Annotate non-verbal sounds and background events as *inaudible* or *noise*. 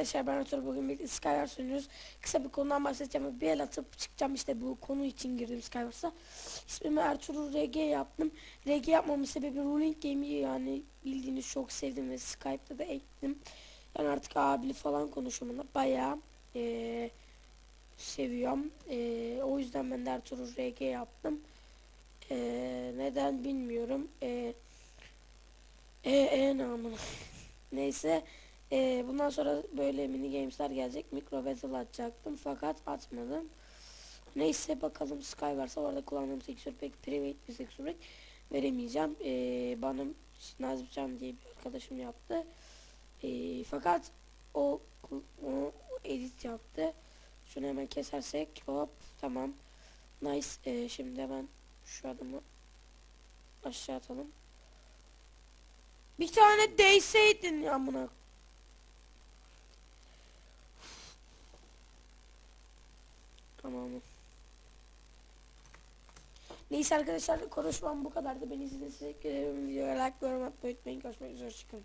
arkadaşlar ben Artur bugün birlikte Skywars oynuyoruz. Kısa bir konudan bahsedeceğim bir el atıp çıkacağım işte bu konu için girdim Skywars'a. İsmimi Ertuğrul RG yaptım. RG yapmamın sebebi Ruling Game'i yani bildiğiniz çok sevdim ve Skype'da da ekledim. Yani artık abili falan konuşumunu bayağı eee, seviyorum. Eee, o yüzden ben de Ertuğrul RG yaptım. Eee, neden bilmiyorum. Eee e, e namına. *laughs* Neyse. Ee, bundan sonra böyle mini gamesler gelecek. Micro battle atacaktım fakat atmadım. Neyse bakalım Skywars'a orada kullandığım texture pek private bir texture pack veremeyeceğim. Ee, bana Nazımcan diye bir arkadaşım yaptı. Ee, fakat o, o edit yaptı. Şunu hemen kesersek hop tamam. Nice. Ee, şimdi hemen şu adımı aşağı atalım. Bir tane değseydin ya amına. Tamam. Neyse arkadaşlar konuşmam bu kadardı. Beni izlediğiniz için teşekkür ederim. Videoya like, yorum atmayı unutmayın. Görüşmek üzere. Hoşçakalın.